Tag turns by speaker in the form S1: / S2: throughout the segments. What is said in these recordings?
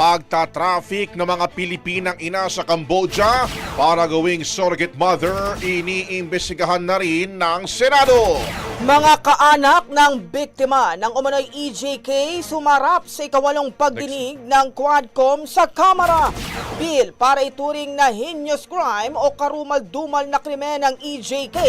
S1: pagta-traffic ng mga Pilipinang ina sa Cambodia para gawing surrogate mother, iniimbestigahan na rin ng Senado.
S2: Mga kaanak ng biktima ng umano'y EJK sumarap sa ikawalong pagdinig ng Quadcom sa Kamara. Bill para ituring na heinous crime o karumal-dumal na krimen ng EJK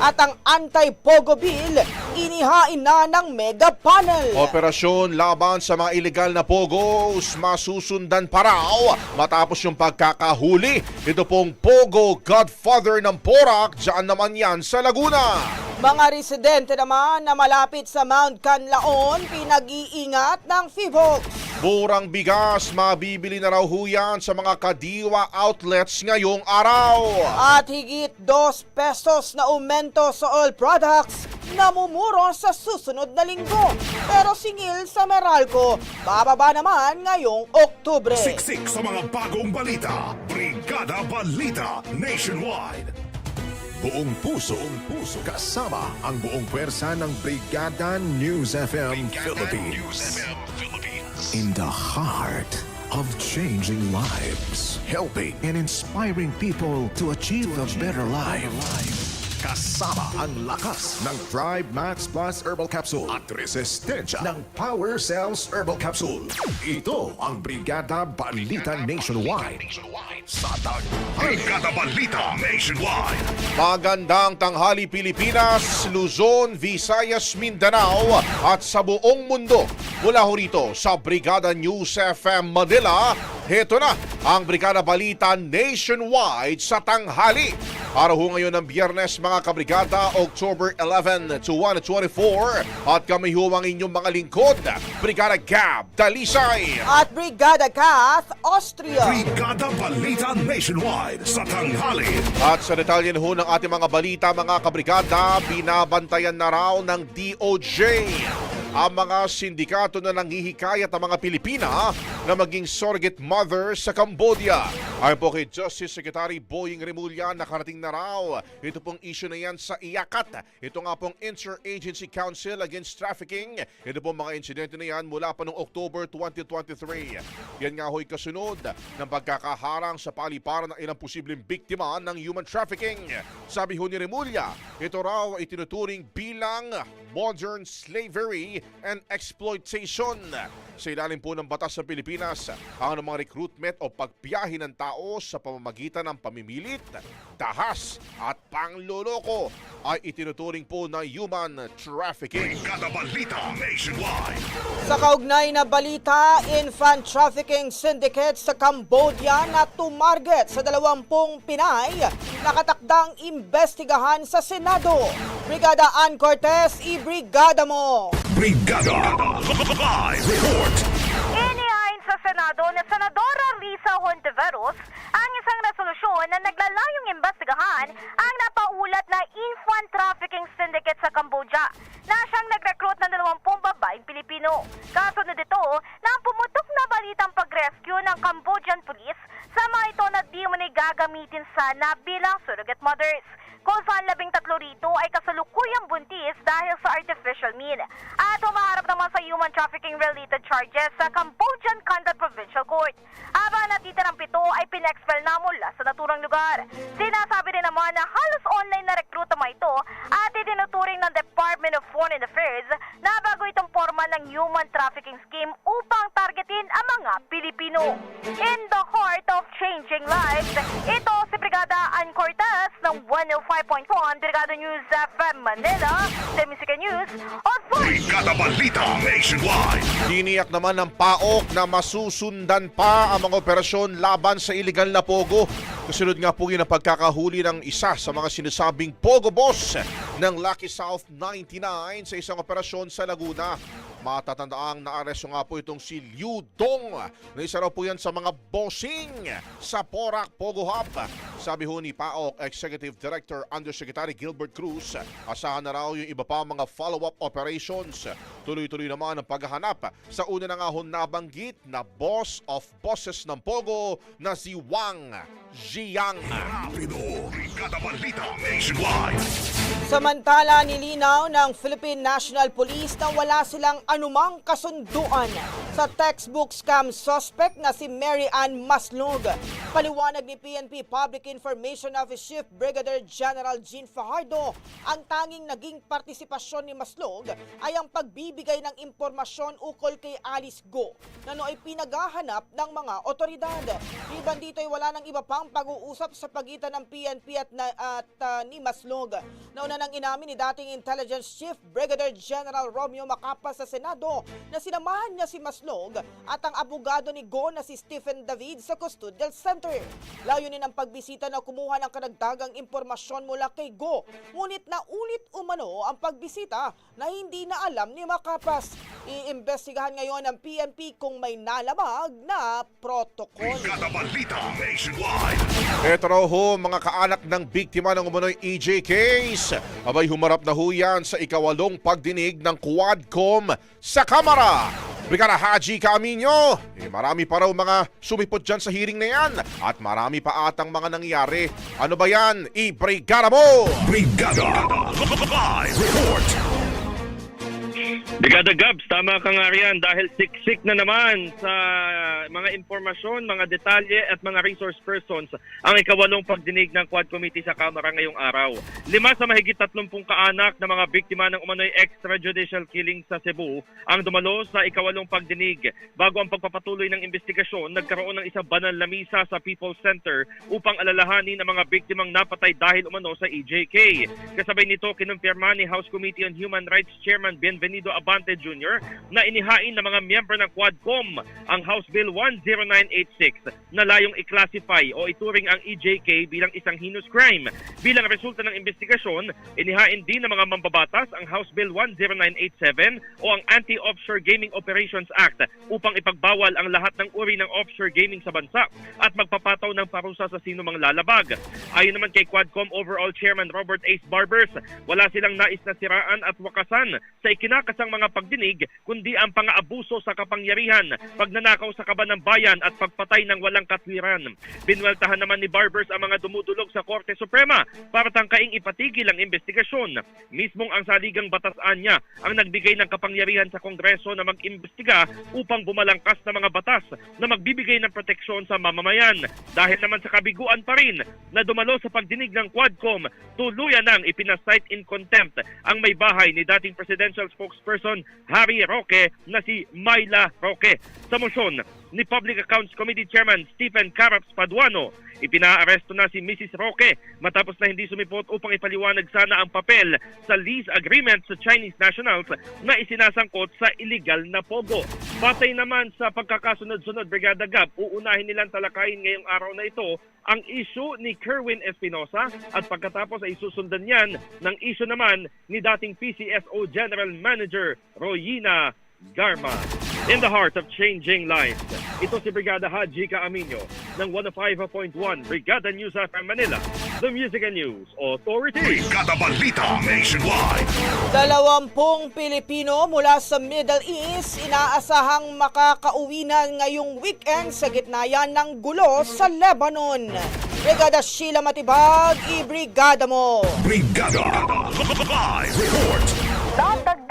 S2: at ang anti-Pogo Bill inihain na ng mega panel.
S1: Operasyon laban sa mga illegal na pogos masusundan pa raw matapos yung pagkakahuli. Ito pong Pogo Godfather ng Porac, dyan naman yan sa Laguna.
S2: Mga residente naman na malapit sa Mount Canlaon pinag-iingat ng FIVOX.
S1: Murang bigas, mabibili na raw ho yan sa mga kadiwa outlets ngayong araw.
S2: At higit 2 pesos na aumento sa oil products namumuro sa susunod na linggo. Pero singil sa Meralco, bababa naman ngayong Oktubre.
S3: Siksik sa mga bagong balita. Brigada Balita Nationwide.
S4: Buong puso, buong puso, kasama ang buong pwersa ng Brigada News FM Philippines. In the heart of changing lives, helping and inspiring people to achieve a better life. Kasama ang lakas ng Thrive Max Plus Herbal Capsule at resistensya ng Power Cells Herbal Capsule. Ito ang Brigada Balita Nationwide. Sa.
S3: Brigada Balita Nationwide.
S1: Magandang tanghali Pilipinas, Luzon, Visayas, Mindanao at sa buong mundo. Mula ho rito sa Brigada News FM Manila, heto na ang Brigada Balita Nationwide sa tanghali. Para ho ngayon ng biyernes mga kabrigada, October 11 to 1, 24. At kami ho ang inyong mga lingkod, Brigada Gab Dalisay.
S2: At Brigada Kath, Austria.
S3: Brigada Balita Nationwide sa tanghali.
S1: At sa detalye ho ng ating mga balita mga kabrigada, binabantayan na raw ng DOJ ang mga sindikato na nanghihikayat ang mga Pilipina na maging surrogate mother sa Cambodia. Ayon po kay Justice Secretary Boying Remulla, nakarating na raw ito pong issue na yan sa IACAT. Ito nga pong Interagency Council Against Trafficking. Ito pong mga insidente na yan mula pa noong October 2023. Yan nga ho'y kasunod ng pagkakaharang sa paliparan ng ilang posibleng biktima ng human trafficking. Sabi ho ni Remulla, ito raw ay tinuturing bilang modern slavery and exploitation. Sa ilalim po ng batas ng Pilipinas, ang mga recruitment o pagbiyahe ng tao sa pamamagitan ng pamimilit, dahas at pangloloko ay itinuturing po na human trafficking.
S3: Balita Nationwide.
S2: Sa kaugnay na balita, infant trafficking syndicate sa Cambodia na tumarget sa 20 Pinay nakatakdang imbestigahan sa Senado. Brigada Ann Cortez, i-brigada mo!
S3: Brigada Live Report.
S5: Inihain sa Senado ni Senadora Risa Hontiveros ang isang resolusyon na naglalayong imbestigahan ang napaulat na infant trafficking syndicate sa Cambodia na siyang nag-recruit ng 20 babaeng Pilipino. Kasunod ito na pumutok na balitang pag-rescue ng Cambodian police sa mga ito na di mo gagamitin sana bilang surrogate mothers kung saan labing tatlo rito ay kasalukuyang buntis dahil sa artificial mean. At humaharap naman sa human trafficking related charges sa Cambodian Kanda Provincial Court. Habang natitirang pito ay pinexpel na mula sa naturang lugar. Sinasabi rin naman na halos online na rekrutama ito at itinuturing ng Department of Foreign Affairs na bago itong forma ng human trafficking scheme upang targetin ang mga Pilipino. In the heart of changing lives, ito si Brigada Ann Cortez ng 105.1 Brigada News FM Manila, The Music News Authority.
S3: Brigada Balita Nationwide.
S1: Tiniyak naman ng PAOK na masusundan pa ang mga operasyon laban sa iligal na pogo. Kasunod nga po yun ang pagkakahuli ng isa sa mga sinasabing pogo boss ng Lucky South 99 sa isang operasyon sa Laguna. Matatandaang naaresto nga po itong si Liu Dong na isa raw po yan sa mga bossing sa Porac Pogo Hub. Sabi ho ni PAOK Executive Director Undersecretary Gilbert Cruz, asahan na raw yung iba pa mga follow-up operations. Tuloy-tuloy naman ang paghahanap sa una na nga ho nabanggit na boss of bosses ng Pogo na si Wang Jiang.
S3: Rapido. Brigada Balita Nationwide.
S2: Samantala, nilinaw ng Philippine National Police na wala silang anumang kasunduan sa textbook scam suspect na si Mary Ann Maslog. Paliwanag ni PNP Public Information Office Chief Brigadier General Jean Fajardo, ang tanging naging partisipasyon ni Maslog ay ang pagbibigay ng impormasyon ukol kay Alice Go na nooy pinaghahanap ng mga otoridad. Liban dito ay wala nang iba pang pag-uusap sa pagitan ng PNP at, na, at ah, ni Maslog. Nauna nang inamin ni dating Intelligence Chief Brigadier General Romeo Macapa sa Senado na sinamahan niya si Maslog at ang abogado ni Go na si Stephen David sa Custodial Center. Layunin ang pagbisita na kumuha ng karagdagang impormasyon mula kay Go. Ngunit naulit umano ang pagbisita na hindi na alam ni Macapas. Iimbestigahan ngayon ng PNP kung may nalamag na protokol.
S1: Ito raw ho, mga kaanak ng biktima ng umano'y EJ case. Abay humarap na ho yan sa ikawalong pagdinig ng Quadcom sa Kamara. Brigada Haji Camino, eh, marami pa raw mga sumipot dyan sa hearing na yan at marami pa atang mga nangyari. Ano ba yan? I-brigada mo!
S3: Brigada Live Report.
S6: Brigada Gabs, tama ka nga riyan dahil siksik na naman sa mga impormasyon, mga detalye at mga resource persons ang ikawalong pagdinig ng Quad Committee sa Kamara ngayong araw. Lima sa mahigit 30 kaanak na mga biktima ng umano'y extrajudicial killing sa Cebu ang dumalo sa ikawalong pagdinig. Bago ang pagpapatuloy ng investigasyon, nagkaroon ng isang banal na misa sa People's Center upang alalahanin ang mga biktimang napatay dahil umano sa EJK. Kasabay nito, kinumpirma ni House Committee on Human Rights Chairman Bienvenido Abante Jr. na inihain ng mga miyembro ng Quadcom ang House Bill 10986 na layong i-classify o ituring ang EJK bilang isang heinous crime. Bilang resulta ng investigasyon, inihain din ng mga mambabatas ang House Bill 10987 o ang Anti-Offshore Gaming Operations Act upang ipagbawal ang lahat ng uri ng offshore gaming sa bansa at magpapataw ng parusa sa sino mang lalabag. Ayon naman kay Quadcom Overall Chairman Robert Ace Barbers, wala silang nais na siraan at wakasan sa ikinakasang mga pagdinig kundi ang pang-aabuso sa kapangyarihan, pagnanakaw sa kaban ng bayan at pagpatay ng walang katwiran. Binweltahan naman ni Barbers ang mga dumudulog sa Korte Suprema para tangkaing ipatigil ang investigasyon. Mismong ang saligang batasaan niya ang nagbigay ng kapangyarihan sa Kongreso na mag-imbestiga upang bumalangkas na mga batas na magbibigay ng proteksyon sa mamamayan. Dahil naman sa kabiguan pa rin na dumalo sa pagdinig ng Quadcom, tuluyan nang ipinasight in contempt ang may bahay ni dating presidential spokesperson Harry Roque na si Myla Roque. Sa motion ni Public Accounts Committee Chairman Stephen Caraps Paduano, ipinaaresto na si Mrs. Roque matapos na hindi sumipot upang ipaliwanag sana ang papel sa lease agreement sa Chinese nationals na isinasangkot sa illegal na pogo. Patay naman sa pagkakasunod-sunod Brigada Gab, uunahin nilang talakayin ngayong araw na ito ang issue ni Kerwin Espinosa at pagkatapos ay susundan yan ng issue naman ni dating PCSO General Manager Royina Garma. In the heart of changing lives, ito si Brigada Haji Kaaminyo ng 105.1 Brigada News FM Manila, the Music and News Authority.
S3: Brigada Balita Nationwide.
S2: Dalawampung Pilipino mula sa Middle East inaasahang makakauwi na ngayong weekend sa gitna yan ng gulo sa Lebanon. Brigada Sheila Matibag, i-brigada mo!
S3: Brigada Live Report.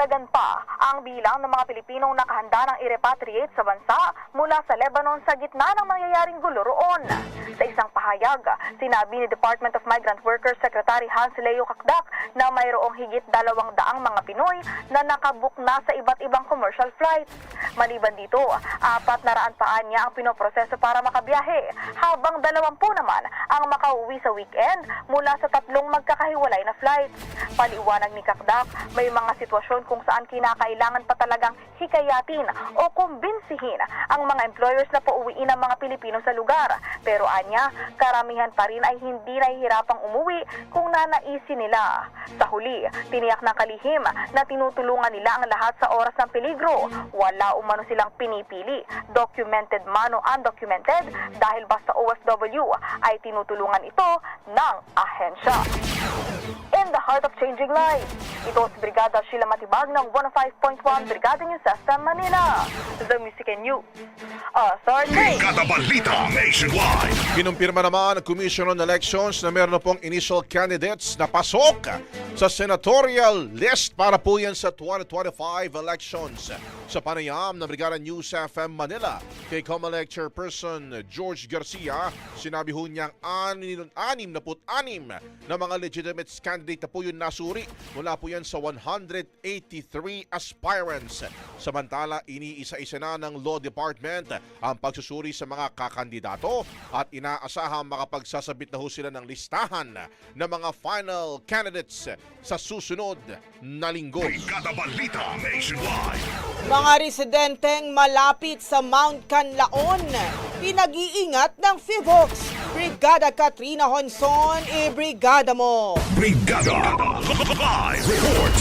S7: Dadagdagan pa ang bilang ng mga Pilipinong nakahanda ng i-repatriate sa bansa mula sa Lebanon sa gitna ng mangyayaring gulo roon. Sa isang pahayag, sinabi ni Department of Migrant Workers Secretary Hans Leo Kakdak na mayroong higit dalawang daang mga Pinoy na nakabook na sa iba't ibang commercial flights. Maliban dito, apat na raan paan niya ang pinoproseso para makabiyahe, habang dalawampu naman ang makauwi sa weekend mula sa tatlong magkakahiwalay na flights. Paliwanag ni Kakdak, may mga sitwasyon kung saan kinakailangan pa talagang hikayatin o kumbinsihin ang mga employers na pauwiin ang mga Pilipino sa lugar. Pero anya, karamihan pa rin ay hindi nahihirapang umuwi kung nanaisin nila. Sa huli, tiniyak ng kalihim na tinutulungan nila ang lahat sa oras ng peligro. Wala umano silang pinipili, documented man o undocumented, dahil basta OFW ay tinutulungan ito ng ahensya. In the heart of changing lives, ito si Brigada Sheila Matibag ng 105.1 Brigada News FM Manila. The Music and News. Authority.
S3: Brigada Balita Nationwide.
S1: Kinumpirma naman ng Commission on Elections na meron na pong initial candidates na pasok sa senatorial list para po yan sa 2025 elections. Sa panayam ng Brigada News FM Manila, kay COMELEC Chairperson George Garcia, sinabi ho niyang anim, anim na put anim na mga legitimate candidate na po yun nasuri mula po yan sa 183 aspirants. Samantala, iniisa-isa na ng Law Department ang pagsusuri sa mga kakandidato at inaasahang makapagsasabit na ho sila ng listahan ng mga final candidates sa susunod na linggo.
S2: Mga residenteng malapit sa Mount Canlaon, pinag-iingat ng FIVOX. Brigada Katrina Honson, i-brigada mo!
S3: Brigada Live Report.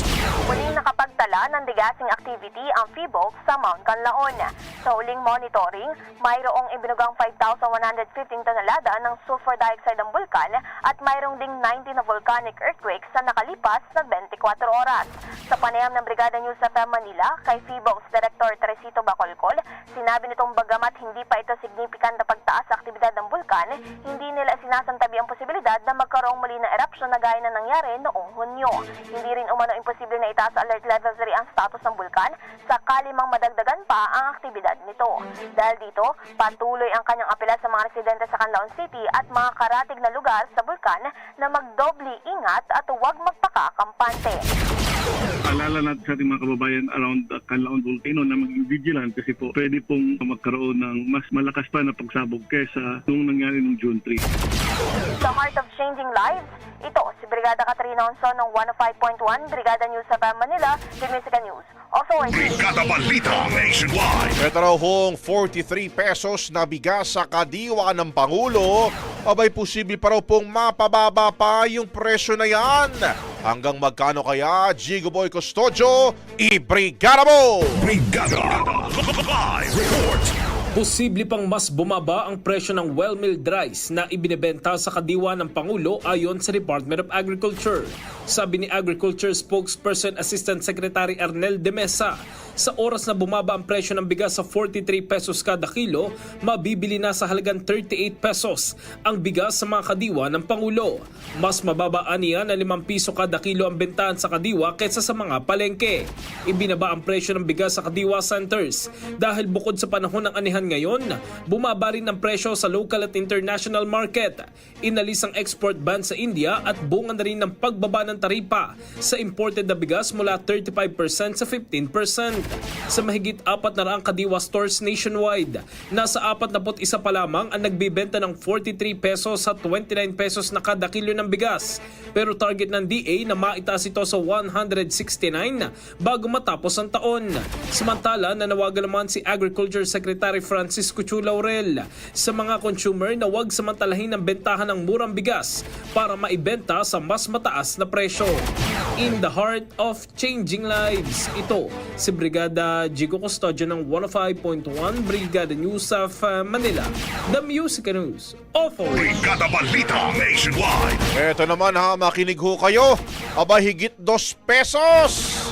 S7: Muling nakapagtala ng digasing activity ang FIBOX sa Mount Canlaon. Sa huling monitoring, mayroong ibinugang 5,115 tonelada ng sulfur dioxide ang bulkan at mayroong ding 90 na volcanic earthquakes sa nakalipas na 24 oras. Sa panayam ng Brigada News sa Manila, kay FIBOX Director Teresito Bacolcol, sinabi nitong bagamat hindi pa ito significant na pagtaas sa aktibidad ng bulkan, hindi nila sinasantabi ang posibilidad na magkaroong muli ng eruption na gaya na nangyari noong Hunyo. Hindi rin umano imposible na itaas alert level 3 ang status ng bulkan sakali mang madagdagan pa ang aktibidad nito. Dahil dito, patuloy ang kanyang apela sa mga residente sa Canlaon City at mga karatig na lugar sa bulkan na magdobli ingat at huwag magpakakampante.
S8: Alala natin sa ating mga kababayan around the Canlaon Volcano na maging vigilant kasi po pwede pong magkaroon ng mas malakas pa na pagsabog kesa nung nangyari nung June 3.
S7: Sa Heart of Changing Lives, ito si Brigada Katrina Onson ng 105.1 Brigada News sa Manila, The News. Authority.
S3: Brigada Balita Nationwide.
S1: Ito raw hong 43 pesos na bigas sa kadiwa ng Pangulo, abay posible pa raw pong mapababa pa yung presyo na yan. Hanggang magkano kaya, Jigo Boy Custodio, i-brigada mo!
S3: Brigada Live Report.
S9: Posible pang mas bumaba ang presyo ng well-milled rice na ibinebenta sa kadiwa ng Pangulo ayon sa Department of Agriculture. Sabi ni Agriculture Spokesperson Assistant Secretary Arnel de Mesa, sa oras na bumaba ang presyo ng bigas sa 43 pesos kada kilo, mabibili na sa halagang 38 pesos ang bigas sa mga kadiwa ng Pangulo. Mas mababa niya na 5 piso kada kilo ang bentahan sa kadiwa kaysa sa mga palengke. Ibinaba ang presyo ng bigas sa kadiwa centers dahil bukod sa panahon ng anihan ngayon, bumaba rin ang presyo sa local at international market. Inalis ang export ban sa India at bunga na rin ng pagbaba ng taripa sa imported na bigas mula 35% sa 15%. Sa mahigit apat na raang kadiwa stores nationwide, nasa 41 pa lamang ang nagbibenta ng 43 pesos sa 29 pesos na kada kilo ng bigas. Pero target ng DA na maitaas ito sa 169 bago matapos ang taon. Samantala, nanawagan naman si Agriculture Secretary Francisco Chu Laurel sa mga consumer na huwag samantalahin ang bentahan ng murang bigas para maibenta sa mas mataas na presyo. In the heart of changing lives, ito si Brigada Jigo Custodio ng 105.1 Brigada News of uh, Manila. The Music News. Awful.
S3: Brigada Balita Nationwide.
S1: Eto naman ha, makinig ho kayo. Aba, higit 2 pesos.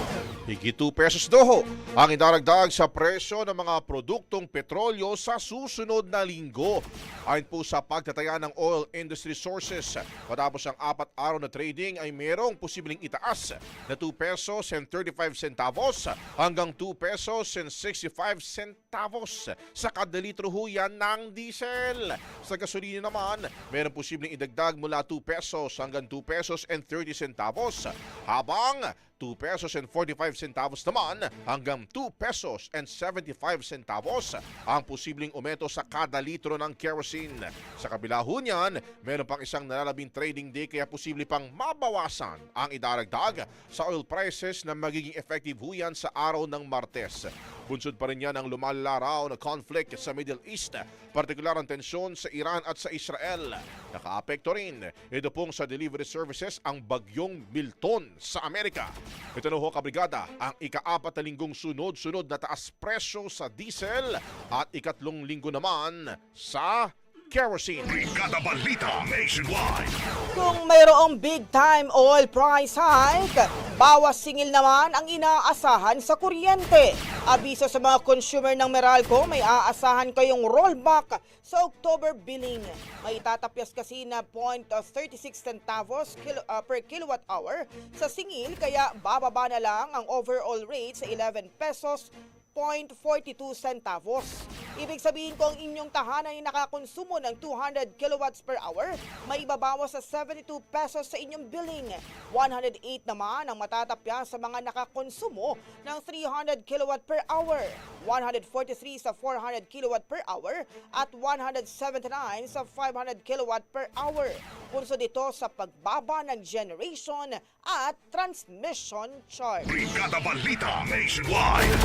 S1: Higit 2 pesos doho ang idaragdag sa presyo ng mga produktong petrolyo sa susunod na linggo. Ayon po sa pagtataya ng Oil Industry Sources, matapos ang apat araw na trading ay merong posibleng itaas na 2 pesos and 35 centavos hanggang 2 pesos and 65 centavos sa kada litro ho yan ng diesel. Sa gasolina naman, meron posibleng idagdag mula 2 pesos hanggang 2 pesos and 30 centavos habang 2 pesos and 45 centavos naman hanggang 2 pesos and 75 centavos ang posibleng umeto sa kada litro ng kerosene. Sa kabila ho niyan, meron pang isang nalalabing trading day kaya posible pang mabawasan ang idaragdag sa oil prices na magiging effective ho yan sa araw ng Martes. Bunsod pa rin yan ang lumalaraw na conflict sa Middle East, partikular ang tensyon sa Iran at sa Israel. Nakaapekto rin ito pong sa delivery services ang bagyong Milton sa Amerika. Ito na ho kabrigada ang ikaapat na linggong sunod-sunod na taas presyo sa diesel at ikatlong linggo naman sa kerosene.
S3: Brigada Balita Nationwide.
S2: Kung mayroong big time oil price hike, bawas singil naman ang inaasahan sa kuryente. Abiso sa mga consumer ng Meralco, may aasahan kayong rollback sa October billing. May tatapyas kasi na 0.36 centavos kilo, ah, per kilowatt hour sa singil kaya bababa na lang ang overall rate sa 11 pesos 0.42 centavos. Ibig sabihin kung inyong tahanan ay nakakonsumo ng 200 kilowatts per hour, may ibabawas sa 72 pesos sa inyong billing. 108 naman ang matatapya sa mga nakakonsumo ng 300 kilowatt per hour, 143 sa 400 kilowatt per hour at 179 sa 500 kilowatt per hour. Punso dito sa pagbaba ng generation at transmission charge.
S3: Brigada Balita Nationwide.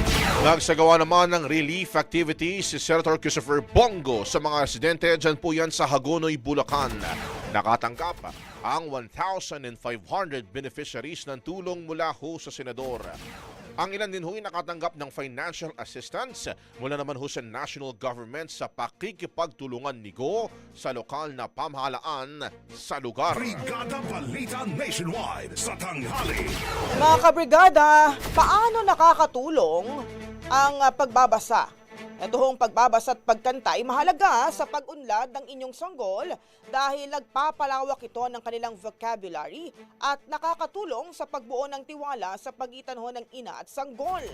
S1: Nagsagawa naman ng relief activities si Senator Christopher Bongo sa mga residente dyan po yan sa Hagonoy, Bulacan. Nakatanggap ang 1,500 beneficiaries ng tulong mula ho sa senador. Ang ilan din ho'y nakatanggap ng financial assistance mula naman ho sa national government sa pakikipagtulungan ni Go sa lokal na pamahalaan sa lugar.
S3: Brigada Balita Nationwide sa tanghali.
S2: Mga kabrigada, paano nakakatulong ang ah, pagbabasa? Ito hong pagbabasa at pagkanta ay mahalaga sa pag-unlad ng inyong sanggol dahil nagpapalawak ito ng kanilang vocabulary at nakakatulong sa pagbuo ng tiwala sa pagitan ho ng ina at sanggol.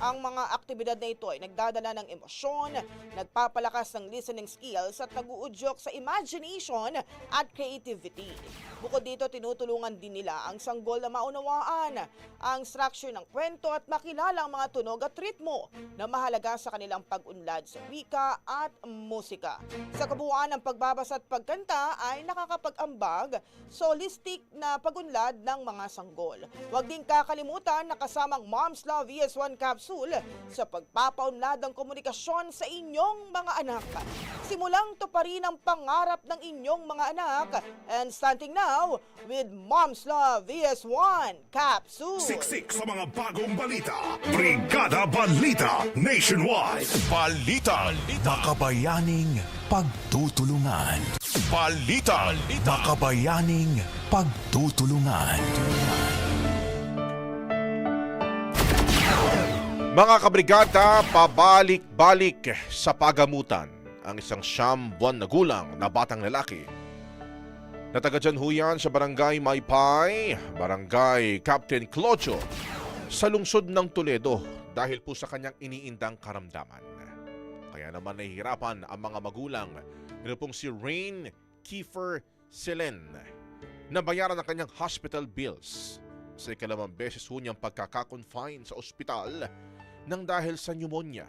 S2: Ang mga aktibidad na ito ay nagdadala ng emosyon, nagpapalakas ng listening skills at naguudyok sa imagination at creativity. Bukod dito, tinutulungan din nila ang sanggol na maunawaan ang structure ng kwento at makilala ang mga tunog at ritmo na mahalaga sa kanilang pag-unlad sa wika at musika. Sa kabuuan ng pagbabasa at pagkanta ay nakakapag-ambag sa holistic na pag-unlad ng mga sanggol. Huwag din kakalimutan na kasamang Mom's Love VS1 capsule sa pagpapaunlad ng komunikasyon sa inyong mga anak. Simulang tuparin ang pangarap ng inyong mga anak and starting now with Mom's Love VS1 capsule.
S3: Siksik sa mga bagong balita. Brigada Balita Nationwide. Balita. Makabayaning pagtutulungan. Balita. Makabayaning pagtutulungan.
S1: Mga kabrigada, pabalik-balik sa pagamutan ang isang siyam buwan na gulang na batang lalaki. Natagadyan ho yan sa barangay Maypay, barangay Captain Clocho, sa lungsod ng Toledo dahil po sa kanyang iniindang karamdaman. Kaya naman nahihirapan ang mga magulang nila pong si Rain Kiefer Selen na bayaran ang kanyang hospital bills sa ikalamang beses ho niyang pagkakakonfine sa ospital nang dahil sa pneumonia.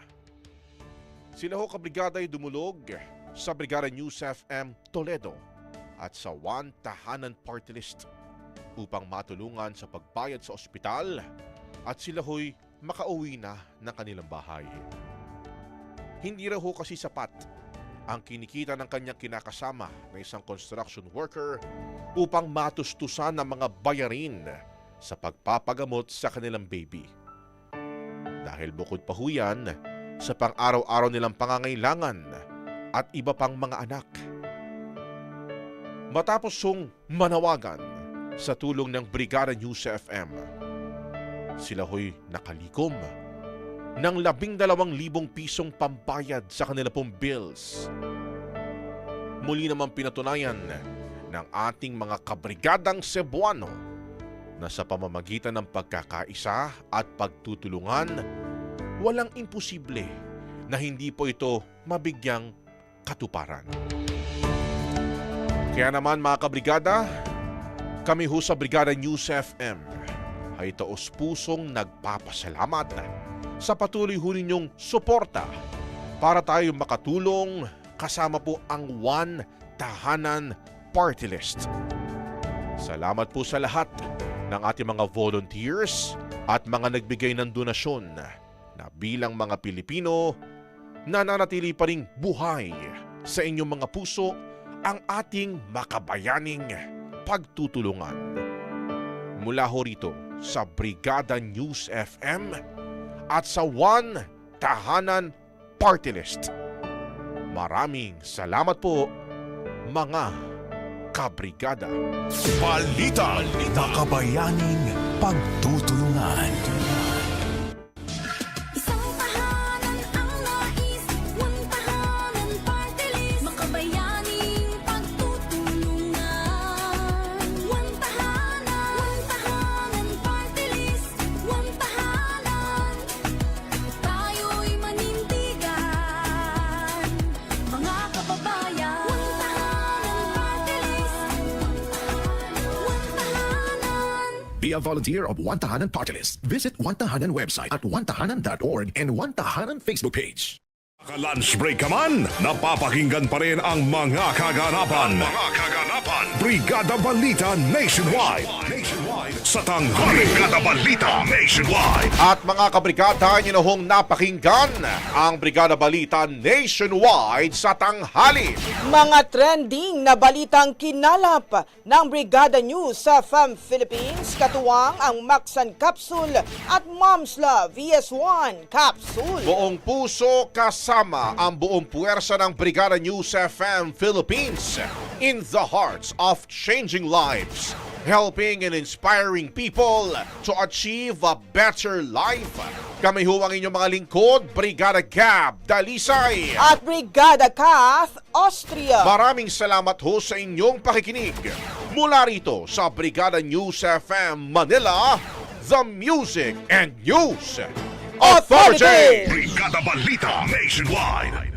S1: Sila ho kabrigada ay dumulog sa Brigada News FM Toledo at sa One Tahanan Party List upang matulungan sa pagbayad sa ospital at sila ho'y makauwi na ng kanilang bahay. Hindi raw ho kasi sapat ang kinikita ng kanyang kinakasama na isang construction worker upang matustusan ang mga bayarin sa pagpapagamot sa kanilang baby. Dahil bukod pa ho yan sa pang-araw-araw nilang pangangailangan at iba pang mga anak. Matapos song manawagan sa tulong ng Brigada News FM, sila ho'y nakalikom ng labing dalawang libong pisong pambayad sa kanila pong bills. Muli naman pinatunayan ng ating mga kabrigadang Cebuano na sa pamamagitan ng pagkakaisa at pagtutulungan, walang imposible na hindi po ito mabigyang katuparan. Kaya naman mga kabrigada, kami ho sa Brigada News FM ay taos pusong nagpapasalamat sa patuloy ho ninyong suporta para tayo makatulong kasama po ang One Tahanan Party List. Salamat po sa lahat ng ating mga volunteers at mga nagbigay ng donasyon na bilang mga Pilipino nananatili pa ring buhay sa inyong mga puso ang ating makabayaning pagtutulungan. Mula ho rito sa Brigada News FM at sa One Tahanan Party List. Maraming salamat po mga kabrigada.
S3: Balita. Makabayaning pagtutulungan.
S4: A volunteer of One Tahanan Party List. Visit One website at onetahanan.org and One Facebook page.
S3: Ka-lunch break ka man, napapakinggan pa rin ang mga kaganapan. Mga kaganapan. Brigada Balita Nationwide. Nationwide. Sa tanghali. Brigada Balita Nationwide.
S1: At mga kabrigada, nyo na hong napakinggan ang Brigada Balita Nationwide sa tanghali.
S2: Mga trending na balitang kinalap ng Brigada News sa FAM Philippines, katuwang ang Maxan Capsule at Mom's Love VS1 Capsule.
S1: Buong puso kasama ang buong puwersa ng Brigada News FM Philippines in the hearts of changing lives, helping and inspiring people to achieve a better life. Kami ho ang inyong mga lingkod, Brigada Gab Dalisay.
S2: At Brigada Kath Austria.
S1: Maraming salamat ho sa inyong pakikinig. Mula rito sa Brigada News FM Manila, the Music and News Authority!
S3: Brigada Balita Nationwide.